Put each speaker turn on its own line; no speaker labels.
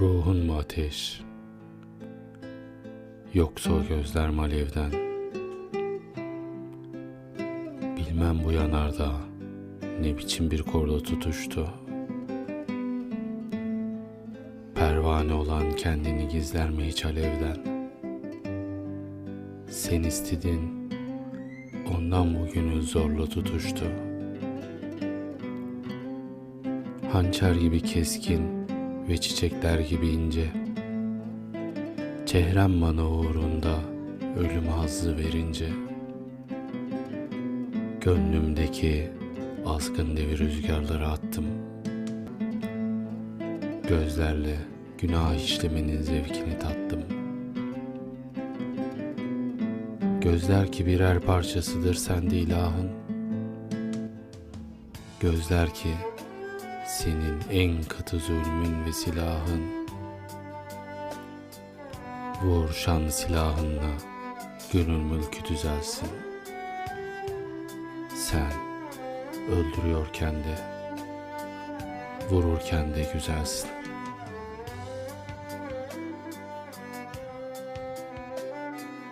Ruhun mu ateş? Yoksa o gözler mi alevden? Bilmem bu yanardağ ne biçim bir korda tutuştu. Pervane olan kendini gizler mi hiç alevden? Sen istedin, ondan bugünü zorla tutuştu. Hançer gibi keskin ve çiçekler gibi ince. Çehrem bana uğrunda ölüm hazzı verince. Gönlümdeki azgın devi rüzgarlara attım. Gözlerle günah işlemenin zevkini tattım. Gözler ki birer parçasıdır sende ilahın. Gözler ki senin en katı zulmün ve silahın. Vur şan silahınla gönül mülkü düzelsin. Sen öldürüyorken de vururken de güzelsin.